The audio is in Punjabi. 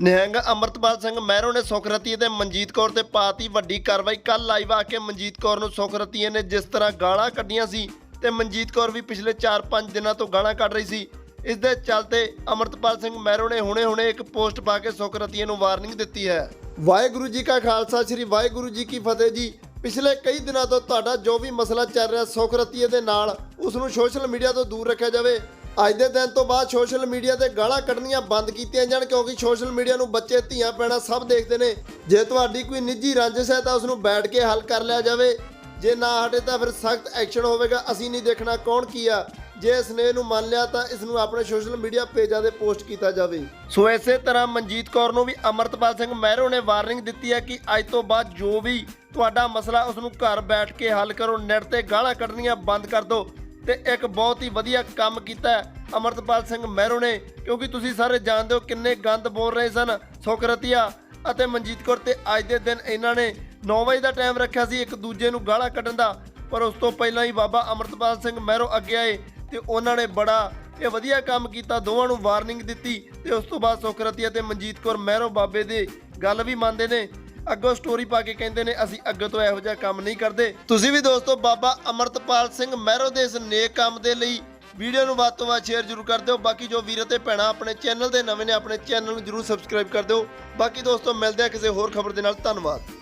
ਨਿਹੰਗ ਅਮਰਤਪਾਲ ਸਿੰਘ ਮਹਿਰੋ ਨੇ ਸੁਖਰਤੀ ਅਤੇ ਮਨਜੀਤ ਕੌਰ ਤੇ ਪਾਤੀ ਵੱਡੀ ਕਾਰਵਾਈ। ਕੱਲ ਲਾਈਵ ਆ ਕੇ ਮਨਜੀਤ ਕੌਰ ਨੂੰ ਸੁਖਰਤੀ ਨੇ ਜਿਸ ਤਰ੍ਹਾਂ ਗਾਲਾਂ ਕੱਢੀਆਂ ਸੀ ਤੇ ਮਨਜੀਤ ਕੌਰ ਵੀ ਪਿਛਲੇ 4-5 ਦਿਨਾਂ ਤੋਂ ਗਾਲਾਂ ਕੱਢ ਰਹੀ ਸੀ। ਇਸ ਦੇ ਚਲਤੇ ਅਮਰਤਪਾਲ ਸਿੰਘ ਮਹਿਰੋ ਨੇ ਹੁਣੇ-ਹੁਣੇ ਇੱਕ ਪੋਸਟ ਪਾ ਕੇ ਸੁਖਰਤੀ ਨੂੰ ਵਾਰਨਿੰਗ ਦਿੱਤੀ ਹੈ। ਵਾਹਿਗੁਰੂ ਜੀ ਕਾ ਖਾਲਸਾ, ਸ੍ਰੀ ਵਾਹਿਗੁਰੂ ਜੀ ਕੀ ਫਤਿਹ ਜੀ। ਪਿਛਲੇ ਕਈ ਦਿਨਾਂ ਤੋਂ ਤੁਹਾਡਾ ਜੋ ਵੀ ਮਸਲਾ ਚੱਲ ਰਿਹਾ ਸੁਖਰਤੀਏ ਦੇ ਨਾਲ, ਉਸ ਨੂੰ ਸੋਸ਼ਲ ਮੀਡੀਆ ਤੋਂ ਦੂਰ ਰੱਖਿਆ ਜਾਵੇ। ਅੱਜ ਦੇ ਦਿਨ ਤੋਂ ਬਾਅਦ ਸੋਸ਼ਲ ਮੀਡੀਆ ਤੇ ਗਾਲਾਂ ਕੱਢਣੀਆਂ ਬੰਦ ਕੀਤੀਆਂ ਜਾਣ ਕਿਉਂਕਿ ਸੋਸ਼ਲ ਮੀਡੀਆ ਨੂੰ ਬੱਚੇ, ਧੀਆਂ ਪੈਣਾ ਸਭ ਦੇਖਦੇ ਨੇ। ਜੇ ਤੁਹਾਡੀ ਕੋਈ ਨਿੱਜੀ ਰੰਜਿਸ਼ ਹੈ ਤਾਂ ਉਸ ਨੂੰ ਬੈਠ ਕੇ ਹੱਲ ਕਰ ਲਿਆ ਜਾਵੇ। ਜੇ ਨਾ ਹਟੇ ਤਾਂ ਫਿਰ ਸਖਤ ਐਕਸ਼ਨ ਹੋਵੇਗਾ। ਅਸੀਂ ਨਹੀਂ ਦੇਖਣਾ ਕੌਣ ਕੀ ਆ। ਜੇ ਇਸ ਨੇ ਇਹਨੂੰ ਮੰਨ ਲਿਆ ਤਾਂ ਇਸ ਨੂੰ ਆਪਣੇ ਸੋਸ਼ਲ ਮੀਡੀਆ ਪੇਜਾਂ ਤੇ ਪੋਸਟ ਕੀਤਾ ਜਾਵੇ। ਸੋ ਇਸੇ ਤਰ੍ਹਾਂ ਮਨਜੀਤ ਕੌਰ ਨੂੰ ਵੀ ਅਮਰਤਪਾਲ ਸਿੰਘ ਮਹਿਰੋ ਨੇ ਵਾਰਨਿੰਗ ਦਿੱਤੀ ਹੈ ਕਿ ਅੱਜ ਤੋਂ ਬਾਅਦ ਜੋ ਵੀ ਤੁਹਾਡਾ ਮਸਲਾ ਉਸ ਨੂੰ ਘਰ ਬੈਠ ਕੇ ਹੱਲ ਕਰੋ, ਨੈਟ ਤੇ ਗਾਲਾਂ ਕੱਢਣੀਆਂ ਬੰਦ ਕਰ ਦਿਓ। ਤੇ ਇੱਕ ਬਹੁਤ ਹੀ ਵਧੀਆ ਕੰਮ ਕੀਤਾ ਹੈ। ਅਮਰਤਪਾਲ ਸਿੰਘ ਮਹਿਰੋ ਨੇ, ਕਿਉਂਕਿ ਤੁਸੀਂ ਸਾਰੇ ਜਾਣਦੇ ਹੋ ਕਿੰਨੇ ਗੰਦ ਬੋਲ ਰਹੇ ਸਨ ਸੁਖਰਤੀਆ ਅਤੇ ਮਨਜੀਤ ਕੌਰ ਤੇ ਅੱਜ ਦੇ ਦਿਨ ਇਹਨਾਂ ਨੇ 9 ਵਜੇ ਦਾ ਟਾਈਮ ਰੱਖਿਆ ਸੀ ਇੱਕ ਦੂਜੇ ਨੂੰ ਗਾਲਾਂ ਕੱਢਣ ਦਾ। ਪਰ ਉਸ ਤੋਂ ਪਹਿਲਾਂ ਹੀ ਬਾਬਾ ਅਮਰਤਪਾਲ ਸਿੰਘ ਮਹਿਰੋ ਅੱਗੇ ਆਏ ਤੇ ਉਹਨਾਂ ਨੇ ਬੜਾ ਇਹ ਵਧੀਆ ਕੰਮ ਕੀਤਾ, ਦੋਵਾਂ ਨੂੰ ਵਾਰਨਿੰਗ ਦਿੱਤੀ ਤੇ ਉਸ ਤੋਂ ਬਾਅਦ ਸੁਖਰਤੀਆ ਤੇ ਮਨਜੀਤ ਕੌਰ ਮਹਿਰੋ ਬਾਬੇ ਦੇ ਗੱਲ ਵੀ ਮੰਨਦੇ ਨੇ। ਅੱਗੋਂ ਸਟੋਰੀ ਪਾ ਕੇ ਕਹਿੰਦੇ ਨੇ, ਅਸੀਂ ਅੱਗੇ ਤੋਂ ਇਹੋ ਜਿਹਾ ਕੰਮ ਨਹੀਂ ਕਰਦੇ। ਤੁਸੀਂ ਵੀ ਦੋਸਤੋ, ਬਾਬਾ ਅਮਰਤਪਾਲ ਸਿੰਘ ਮਹਿਰੋ ਦੇ ਇਸ ਨੇਕ ਕੰਮ ਦੇ ਲਈ ਵੀਡੀਓ ਨੂੰ ਵੱਧ ਤੋਂ ਵੱਧ ਸ਼ੇਅਰ ਜ਼ਰੂਰ ਕਰ ਦਿਓ। ਬਾਕੀ ਜੋ ਵੀਰ ਤੇ ਭੈਣਾਂ ਆਪਣੇ ਚੈਨਲ ਦੇ ਨਵੇਂ ਨੇ, ਆਪਣੇ ਚੈਨਲ ਨੂੰ ਜ਼ਰੂਰ ਸਬਸਕ੍ਰਾਈਬ ਕਰ ਦਿਓ। ਬਾਕੀ ਦੋਸਤੋ, ਮਿਲਦੇ ਆ ਕਿਸੇ ਹੋਰ ਖਬਰ ਦੇ ਨਾਲ। ਧੰਨਵਾਦ।